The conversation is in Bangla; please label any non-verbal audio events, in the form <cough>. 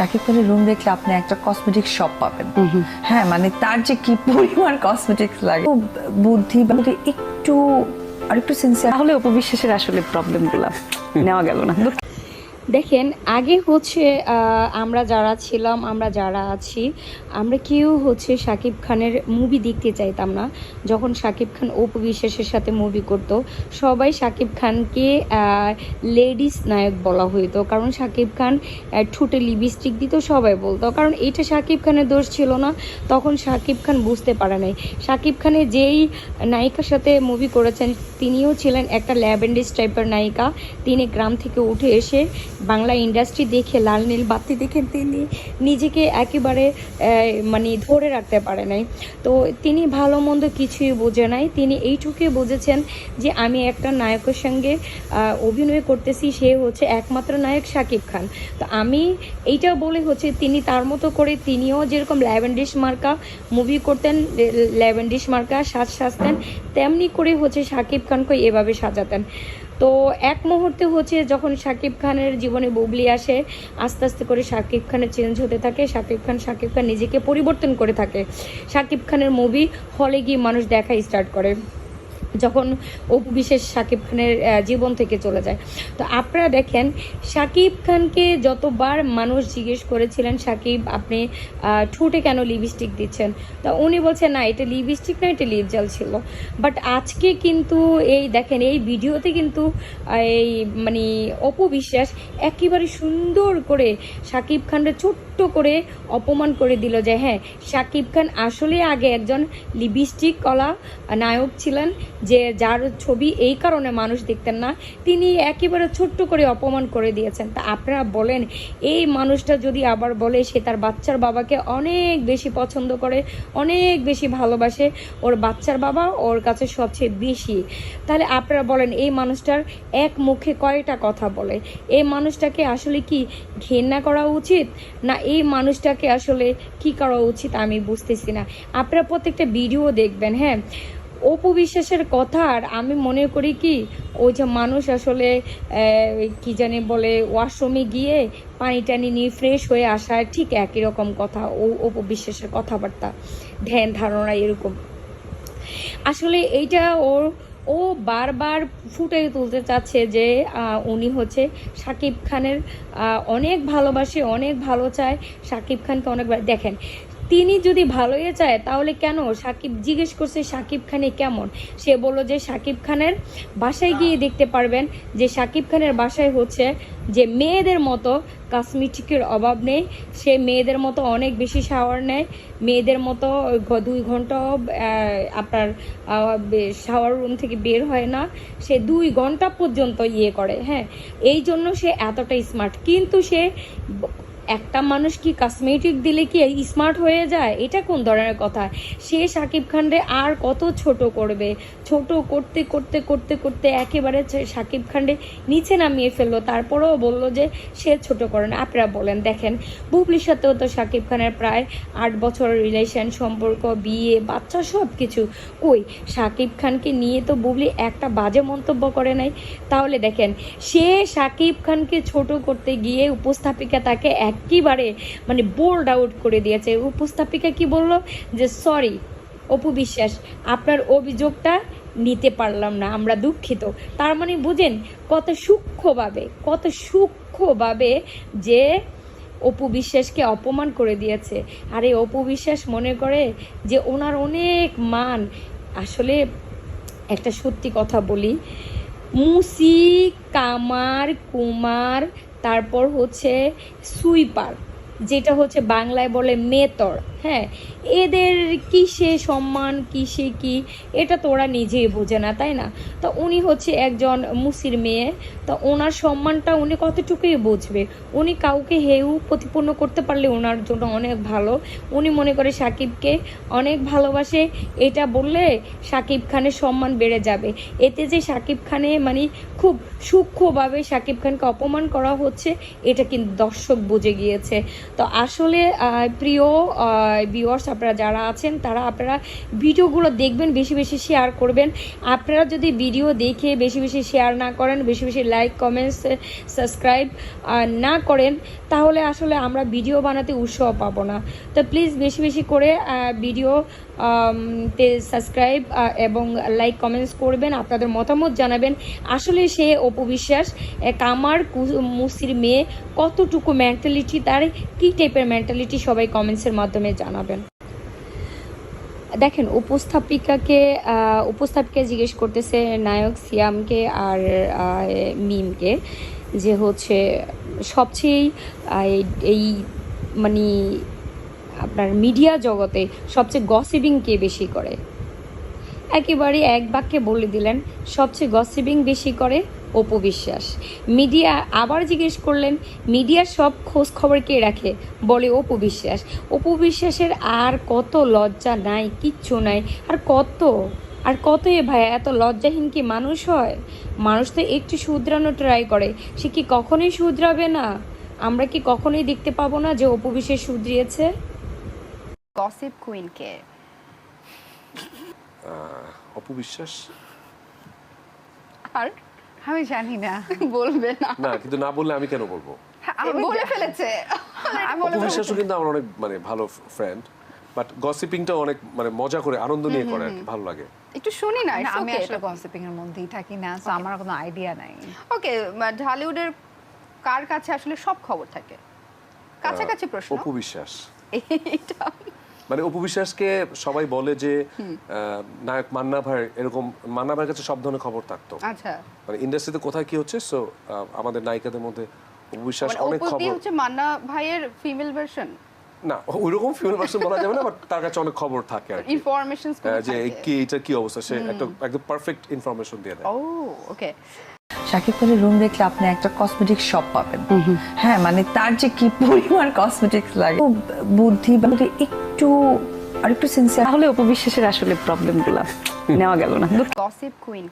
শাকিব খানের রুম দেখলে আপনি একটা কসমেটিক শপ পাবেন। হ্যাঁ মানে তার যে কি পরিমাণ কসমেটিক্স লাগে বুদ্ধি একটু আর একটু সিনসিয়ার তাহলে উপবিশ্বাসের আসলে প্রবলেমগুলো নেওয়া গেল না। <laughs> দেখেন, আগে হচ্ছে আমরা যারা ছিলাম, আমরা যারা আছি, আমরা কেউ হচ্ছে শাকিব খানের মুভি দেখতে চাইতাম না। যখন শাকিব খান অপু বিশ্বাসের সাথে মুভি করতো, সবাই শাকিব খানকে লেডিস নায়ক বলা হইতো। কারণ শাকিব খান ঠোঁটে লিপস্টিক দিত, সবাই বলতো। কারণ এটা শাকিব খানের দোষ ছিল না। তখন শাকিব খান বুঝতে পারে নাই। শাকিব খানের যেই নায়িকার সাথে মুভি করেছেন, তিনিও ছিলেন একটা ল্যাভেন্ডিস টাইপের নায়িকা। তিনি গ্রাম থেকে উঠে এসে বাংলা ইন্ডাস্ট্রি দেখে, লাল নীল বাতি দেখে তিনি নিজেকে একেবারে মানে ধরে রাখতে পারে নাই। তো তিনি ভালো মন্দ কিছুই বোঝে নাই। তিনি এইটুকুই বুঝেছেন যে, আমি একটা নায়কের সঙ্গে অভিনয় করতেছি, সে হচ্ছে একমাত্র নায়ক শাকিব খান। তো আমি এইটা বলে হচ্ছে তিনি তার মতো করে তিনিও যেরকম ল্যাভেন্ডিস মার্কা মুভি করতেন ল্যাভেন্ডিস মার্কা সাজ সাজতেন, তেমনি করে হচ্ছে শাকিব খানকে এভাবে সাজাতেন। তো এক মুহূর্তে হচ্ছে যখন শাকিব খানের জীবনে বুবলি আসে, আস্তে আস্তে করে শাকিব খানের চেঞ্জ হতে থাকে, শাকিব খান শাকিব খান নিজেকে পরিবর্তন করে থাকে। শাকিব খানের মুভি হলে গিয়ে মানুষ দেখা স্টার্ট করে। যখন অপু বিশেষ শাকিব খানের জীবন থেকে চলে যায়। তো আপনারা দেখেন শাকিব খানকে যতবার মানুষ জিজ্ঞেস করেছিলেন, সাকিব, আপনি ঠোঁটে কেন লিপস্টিক দিচ্ছেন? তো উনি বলছেন, না, এটা লিপস্টিক না, এটা লিপ জেল ছিল। বাট আজকে কিন্তু এই দেখেন, এই ভিডিওতে কিন্তু এই মানে অপু বিশ্বাস একেবারে সুন্দর করে শাকিব খানকে ছোট্ট করে অপমান করে দিল যে হ্যাঁ শাকিব খান আসলে আগে একজন লিপস্টিক কলা নায়ক ছিলেন যে যার ছবি এই কারণে মানুষ দেখতেন না। তিনি একেবারে ছোট্ট করে অপমান করে দিয়েছেন। তা আপনারা বলেন, এই মানুষটা যদি আবার বলে সে তার বাচ্চার বাবাকে অনেক বেশি পছন্দ করে, অনেক বেশি ভালোবাসে, ওর বাচ্চার বাবা ওর কাছে সবচেয়ে বেশি, তাহলে আপনারা বলেন এই মানুষটার এক মুখে কয়টা কথা বলে? এই মানুষটাকে আসলে কি ঘেন্না করা উচিত? না এই মানুষটাকে আসলে কি করা উচিত আমি বুঝতেছি না। আপনারা প্রত্যেকটা ভিডিও দেখবেন হ্যাঁ? অপু বিশ্বাসের কথা আর আমি মনে করি কি, ওই যে মানুষ আসলে কি জানি বলে, ওয়াশরুমে গিয়ে পানি টানি নিয়ে ফ্রেশ হয়ে আসা, ঠিক একই রকম কথা, ও, অপু বিশ্বাসের কথাবার্তা, ধ্যান ধারণা এরকম। আসলে এইটা ওর ও বারবার ফুটে তুলতে চাচ্ছে যে উনি হচ্ছে শাকিব খানের অনেক ভালোবাসে, অনেক ভালো চায়, শাকিব খানকে অনেক দেখেন তিনি যদি ভালোই চায় তাহলে কেন? সাকিব জিজ্ঞেস করছে সাকিব খানে কেমন? সে বলল যে সাকিব খানের বাসায় গিয়ে দেখতে পারবেন যে সাকিব খানের বাসায় হচ্ছে যে মেয়েদের মতো কসমেটিকের অভাব নেই। সে মেয়েদের মতো অনেক বেশি শাওয়ার নেয়। মেয়েদের মতো দুই ঘন্টাও আহ, আপনার শাওয়ার রুম থেকে বের হয় না। সে দুই ঘণ্টা পর্যন্ত ইয়ে করে হ্যাঁ? এই জন্য সে এতটা স্মার্ট কিন্তু সে একটা মানুষ কি কসমেটিক দিলে কি স্মার্ট হয়ে যায়? এটা কোন ধরনের কথা? সে শাকিব খানরে আর কত ছোট করবে? ছোট করতে করতে করতে করতে একেবারে শাকিব খানরে নিচে নামিয়ে ফেলল। তারপরেও বলল যে সে ছোট করে না। আপনারা বলেন, দেখেন বুবলির সাথেও তো শাকিব খানের প্রায় আট বছরের রিলেশন সম্পর্ক, বিয়ে, বাচ্চা সব কিছু কই? শাকিব খানকে নিয়ে তো বুবলি একটা বাজে মন্তব্য করে নাই। তাহলে দেখেন, সে শাকিব খানকে ছোট করতে গিয়ে উপস্থাপিকা তাকে একেবারে মানে বোল্ড আউট করে দিয়েছে। উপস্থাপিকা কি বলল? যে সরি অপু বিশ্বাস, আপনার অভিযোগটা নিতে পারলাম না, আমরা দুঃখিত। তার মানে বুঝেন, কত সূক্ষ্মভাবে কত সূক্ষ্মভাবে যে অপু বিশ্বাসকে অপমান করে দিয়েছে। আর এই অপু বিশ্বাস মনে করে যে, ওনার অনেক মান। আসলে একটা সত্যি কথা বলি, মুসি, কামার, কুমার তারপর হচ্ছে সুইপার যেটা হচ্ছে বাংলায় বলে মেতর। হ্যাঁ এদের কিসে সম্মান, কিসে কি? এটা তো ওরা নিজেই বোঝে না, তাই না? তো উনি হচ্ছে একজন মুসির মেয়ে, তো ওনার সম্মানটা উনি কতটুকুই বুঝবে? উনি কাউকে হেউ প্রতিপন্ন করতে পারলে ওনার জন্য অনেক ভালো। উনি মনে করে সাকিবকে অনেক ভালোবাসে। এটা বললে সাকিব খানের সম্মান বেড়ে যাবে। এতে যে সাকিব খানে মানে খুব সূক্ষ্মভাবে সাকিব খানকে অপমান করা হচ্ছে, এটা কিন্তু দর্শক বুঝে গিয়েছে। তো আসলে প্রিয় ভিউয়ার্স আপনারা যারা আছেন, তারা আপনারা ভিডিওগুলো দেখবেন, বেশি বেশি শেয়ার করবেন। আপনারা যদি ভিডিও দেখে বেশি বেশি শেয়ার না করেন, বেশি বেশি লাইক কমেন্টস সাবস্ক্রাইব না করেন, তাহলে আসলে আমরা ভিডিও বানাতে উৎসাহ পাবো না। তো প্লিজ বেশি বেশি করে ভিডিও সাবস্ক্রাইব এবং লাইক কমেন্টস করবেন, আপনাদের মতামত জানাবেন। আসলে সে অপবিশ্বাস এক আমার কু- মুসির মেয়ে, কতটুকু মেন্টালিটি তার কী টাইপের মেন্টালিটি সবাই কমেন্টসের মাধ্যমে জানাবেন। দেখেন, উপস্থাপিকাকে উপস্থাপিকা জিজ্ঞেস করতেছে নায়ক সিয়ামকে আর মিমকে যে হচ্ছে সবচেয়ে এই মানে আপনার মিডিয়া জগতে সবচেয়ে গসিবিং কে বেশি করে? একেবারে এক বাক্যে বলে দিলেন, সবচেয়ে গসিবিং বেশি করে অপু বিশ্বাস। মিডিয়া আবার জিজ্ঞেস করলেন, মিডিয়ার সব খোঁজ খবর কে রাখে? বলে অপু বিশ্বাস। অপু বিশ্বাসের আর কত লজ্জা নাই, কিচ্ছু নাই। আর কত? আর কত এ ভাই এত লজ্জাহীন কি মানুষ হয়? মানুষ তো একটু শুধরানো ট্রাই করে। সে কি কখনোই শুধরাবে না? আমরা কি কখনোই দেখতে পাবো না যে অপু বিশ্বাস শুধরিয়েছে? গসিপ কুইন কে? অপবিশ্বাস আর? আমি জানি না। বলবে না। না কিন্তু না বললে আমি কেন বলব? আমি বলে ফেলেছে। আমি বলে অপবিশ্বাসও কিন্তু আমার অনেক মানে ভালো ফ্রেন্ড বাট গসিপিংটা অনেক মানে মজা করে আনন্দ নিয়ে করে আর ভালো লাগে। একটু শুনি না আমি আসলে গসিপিং এর মধ্যেই থাকি না তো আমার কোনো আইডিয়া নাই। ওকে ঢালিউডের কার কাছে আসলে সব খবর থাকে? কাছাকাছি প্রশ্ন। অপবিশ্বাস <laughs> এইটা মানে অপবিশ্বাসকে সবাই বলে যে নায়ক মান্না ভাই এরকম মান্না ভাইয়ের কাছে সব ধরনের খবর থাকতো। আচ্ছা। মানে ইন্ডাস্ট্রিতে কোথায় কি হচ্ছে সো আমাদের নায়িকাদের মধ্যে অপবিশ্বাস মানে অনেক খবর। হচ্ছে মান্না ভাইয়ের ফিমেল ভার্সন না ওইরকম ফিমেল পার্সন বলা যাবে না বাট তার কাছে অনেক খবর থাকে আর কি। যে কি এটা কি অবস্থা? সে একটা একদম পারফেক্ট ইনফরমেশন দিয়ে দেয়। ও ওকে শাকিব খানের রুম দেখলে আপনি একটা কসমেটিক শপ পাবেন। হ্যাঁ মানে তার যে কি পরিমাণ কসমেটিক্স লাগে বুদ্ধি বা একটু আর একটু সিনসিয়ার তাহলে উপবিশ্বাসের আসলে প্রবলেমগুলো নেওয়া গেল না। <laughs> Gossip queen